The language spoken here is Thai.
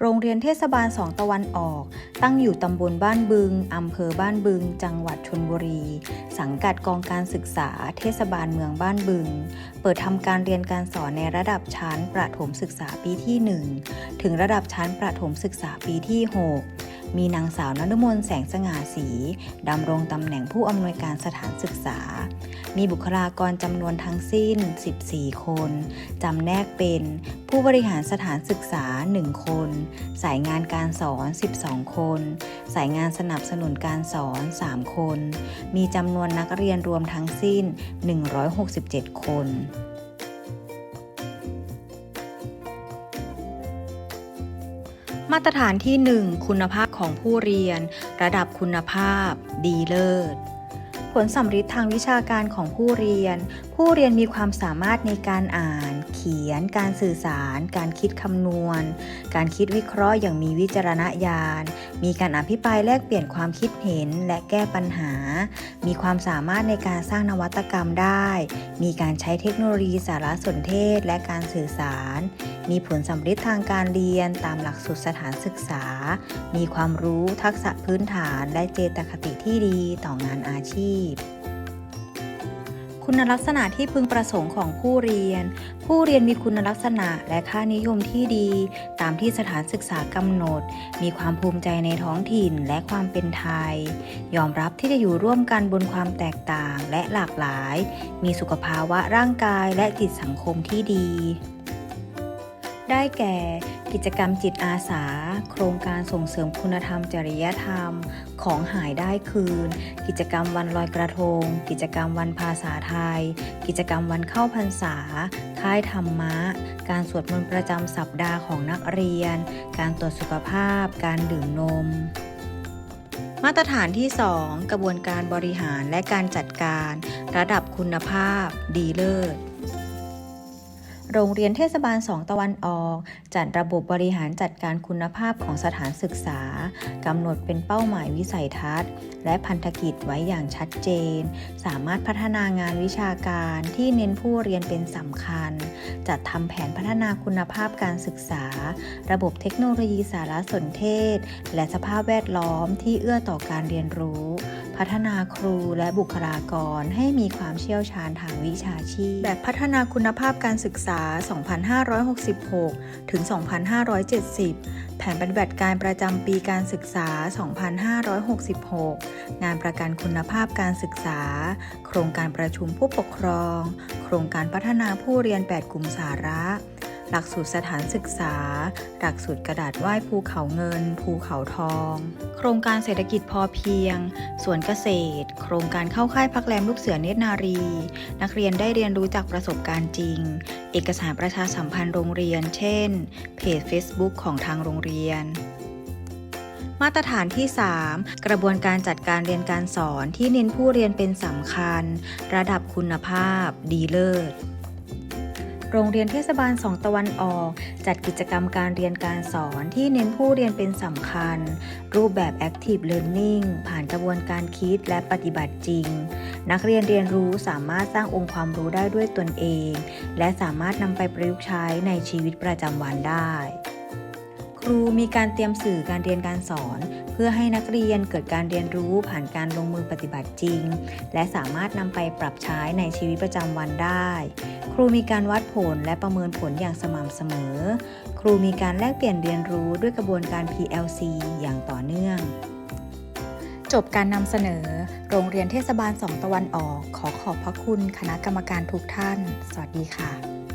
โรงเรียนเทศบาลสองตะวันออก ตั้งอยู่ตำบลบ้านบึง อำเภอบ้านบึง จังหวัดชนบุรี สังกัดกองการศึกษา เทศบาลเมืองบ้านบึง เปิดทำการเรียนการสอนในระดับชั้นประถมศึกษาปีที่ 1 ถึงระดับชั้นประถมศึกษาปีที่ 6 มีนางสาวนฤมลแสงสง่าสีดำรงตำแหน่งผู้อำนวยการสถานศึกษา มีบุคลากรจำนวนทั้งสิ้น 14 คน จำแนกเป็นผู้บริหารสถานศึกษา 1 คน สายงานการสอน 12 คน สายงานสนับสนุนการสอน 3 คน มีจำนวนนักเรียนรวมทั้งสิ้น 167 คน มาตรฐานที่ 1 คุณภาพของผู้เรียน ระดับคุณภาพ ดีเลิศ ผลสัมฤทธิ์ทางวิชาการของผู้เรียน ผผู้เรียนมีความสามารถในการอ่าน เขียน การสื่อสาร การคิดคำนวณ การคิดวิเคราะห์อย่างมีวิจารณญาณ มีการอภิปรายแลกเปลี่ยนความคิดเห็นและแก้ปัญหา มีความสามารถในการสร้างนวัตกรรมได้ มีการใช้เทคโนโลยีสารสนเทศและการสื่อสาร มีผลสัมฤทธิ์ทางการเรียนตามหลักสูตรสถานศึกษา มีความรู้ทักษะพื้นฐานและเจตคติที่ดีต่องานอาชีพ คุณลักษณะที่พึงประสงค์ของผู้เรียน ผู้เรียนมีคุณลักษณะและค่านิยมที่ดี ตามที่สถานศึกษากำหนด มีความภูมิใจในท้องถิ่นและความเป็นไทย ยอมรับที่จะอยู่ร่วมกันบนความแตกต่างและหลากหลาย มีสุขภาวะร่างกายและจิตสังคมที่ดี ได้แก่กิจกรรมจิตอาสา โครงการส่งเสริมคุณธรรมจริยธรรม ของหายได้คืน กิจกรรมวันลอยกระทง กิจกรรมวันภาษาไทย กิจกรรมวันเข้าพรรษา ค่ายธรรมะ การสวดมนต์ประจำสัปดาห์ของนักเรียน การตรวจสุขภาพ การดื่มนมมาตรฐานที่ 2 กระบวนการบริหารและการจัดการ ระดับคุณภาพ ดีเลิศ โรงเรียนเทศบาลสองตะวันออก จัดระบบบริหารจัดการคุณภาพของสถานศึกษากำหนดเป็นเป้าหมายวิสัยทัศน์ และพันธกิจไว้อย่างชัดเจน สามารถพัฒนางานวิชาการที่เน้นผู้เรียนเป็นสำคัญ จัดทำแผนพัฒนาคุณภาพการศึกษา ระบบเทคโนโลยีสารสนเทศ และสภาพแวดล้อมที่เอื้อต่อการเรียนรู้ พัฒนาครูและบุคลากรให้มีความเชี่ยวชาญทางวิชาชีพ แบบพัฒนาคุณภาพการศึกษา 2566 ถึง 2570 แผนปฏิบัติการประจำปีการศึกษา 2566 งานประกันคุณภาพการศึกษา โครงการประชุมผู้ปกครอง โครงการพัฒนาผู้เรียน 8 กลุ่มสาระ หลักสูตรสถานศึกษา หลักสูตรกระดาษไหว้ภูเขาเงิน ภูเขาทอง โครงการเศรษฐกิจพอเพียง สวนเกษตร โครงการเข้าค่ายพักแรมลูกเสือเนตรนารี นักเรียนได้เรียนรู้จากประสบการณ์จริง เอกสารประชาสัมพันธ์โรงเรียน เช่น เพจ Facebook ของทางโรงเรียนมาตรฐานที่ 3 กระบวนการจัดการเรียนการสอนที่เน้นผู้เรียนเป็นสำคัญ ระดับคุณภาพ ดีเลิศ โรงเรียนเทศบาลสองตะวันออก จัดกิจกรรมการเรียนการสอนที่เน้นผู้เรียนเป็นสำคัญ รูปแบบ Active Learning ผ่านกระบวนการคิดและปฏิบัติจริง นักเรียนเรียนรู้สามารถสร้างองค์ความรู้ได้ด้วยตนเอง และสามารถนำไปประยุกต์ใช้ในชีวิตประจำวันได้ ครูมีการเตรียมสื่อการเรียนการสอน เพื่อให้นักเรียนเกิดการเรียนรู้ผ่านการลงมือปฏิบัติจริง และสามารถนำไปปรับใช้ในชีวิตประจำวันได้ ครูมีการวัดผลและประเมินผลอย่างสม่ำเสมอ ครูมีการแลกเปลี่ยนเรียนรู้ด้วยกระบวนการ PLC อย่างต่อเนื่อง จบการนำเสนอ โรงเรียนเทศบาลสองตะวันออก ขอขอบพระคุณคณะกรรมการทุกท่าน สวัสดีค่ะ